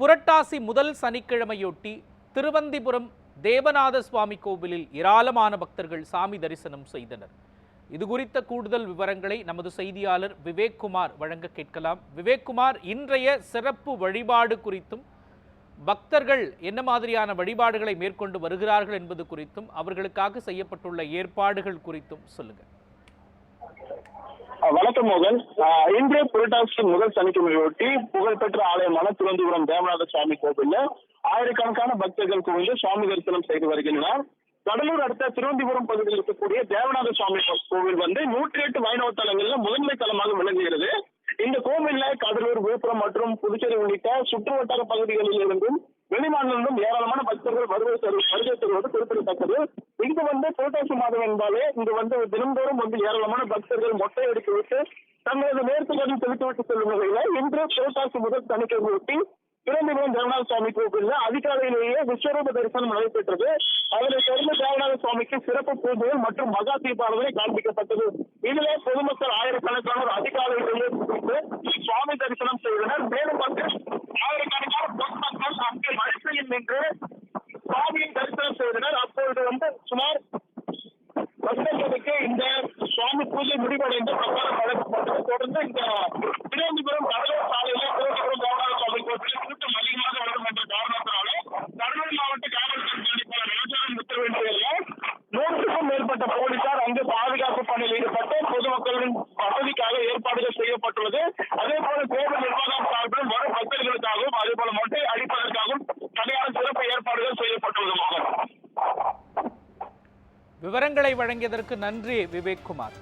புரட்டாசி முதல் சனிக்கிழமையொட்டி திருவந்திபுரம் தேவநாத சுவாமி கோவிலில் ஏராளமான பக்தர்கள் சாமி தரிசனம் செய்தனர். இது குறித்த கூடுதல் விவரங்களை நமது செய்தியாளர் விவேக்குமார் வழங்க கேட்கலாம். விவேக்குமார் இன்றைய சிறப்பு வழிபாடு குறித்தும் பக்தர்கள் என்ன மாதிரியான வழிபாடுகளை மேற்கொண்டு வருகிறார்கள் என்பது குறித்தும் அவர்களுக்காக செய்யப்பட்டுள்ள ஏற்பாடுகள் குறித்தும் சொல்லுங்கள் வணக்கம் மோகன். இன்று புரட்டாசி முதல் சனிக்கிழமையொட்டி புகழ்பெற்ற ஆலயமான திருவந்திபுரம் தேவநாத சுவாமி கோவில்ல ஆயிரக்கணக்கான பக்தர்கள் குவிந்து சுவாமி தரிசனம் செய்து வருகின்றனர். கடலூர் அடுத்த திருவந்திபுரம் பகுதியில் இருக்கக்கூடிய தேவநாத சுவாமி கோவில் வந்து நூற்றி எட்டு வைணவ தலங்களில் முதன்மை தலமாக விளங்குகிறது. இந்த கோவில்ல கடலூர் விழுப்புரம் மற்றும் புதுச்சேரி உள்ளிட்ட சுற்றுவட்டார பகுதிகளில் இருந்தும் வெளிமாநிலிருந்தும் ஏராளமான பக்தர்கள் வருகை தரு வருகை தருவது குறிப்பிடத்தக்கது. இங்கு வந்து புரட்டாசி மாதம் என்பாலே இங்கு வந்து தினந்தோறும் வந்து ஏராளமான பக்தர்கள் மொட்டை அடித்து விட்டு தங்களது நேர்த்திக்கடன் செலுத்திவிட்டு செல்லும் வகையில இன்று புரட்டாசி முதல் சனிக்கிழமையொட்டி திருவந்திபுரம் தேவநாத சுவாமி கோவில்ல அதிகாலையிலேயே விஸ்வரூப தரிசனம் நடைபெற்றது. அதனைத் தொடர்ந்து தேவநாத சுவாமிக்கு சிறப்பு பூஜைகள் மற்றும் மகா தீபாவளி காண்பிக்கப்பட்டது. இதிலே பொதுமக்கள் ஆயிரக்கணக்கானோர் அதிகாலையிலேயே குவித்து சுவாமி தரிசனம் செய்தனர் மேலும் வந்து ஆயிரக்கணக்கான பொதுமக்கள் அங்கே வரிசையில் சுவாமியின் தரிசனம் செய்தனர். அப்பொழுது வந்து சுமார் பக்தர்களுக்கு இந்த சுவாமி பூஜை முடிவடைந்து பிரகாரம் வழங்கப்பட்டது. தொடர்ந்து இந்த திருவனந்தபுரம் கடலூர் சாலையில திருவனந்தபுரம் தேவநாத சுவாமி கோவிலில் கூட்டம் அதிகமாக வரும் என்ற காரணத்தினால கடலூர் மாவட்ட காவல் கண்காணிப்பாளர் ராஜாராம் உத்தரவின்பேரில் நூற்றுக்கும் மேற்பட்ட போலீசார் அங்கு பாதுகாப்பு பணியில் ஈடுபட்டு பொதுமக்களின் வசதிக்காக ஏற்பாடுகள் செய்யப்பட்டுள்ளது. அதே போல விவரங்களை வழங்கியதற்கு நன்றி விவேக்குமார்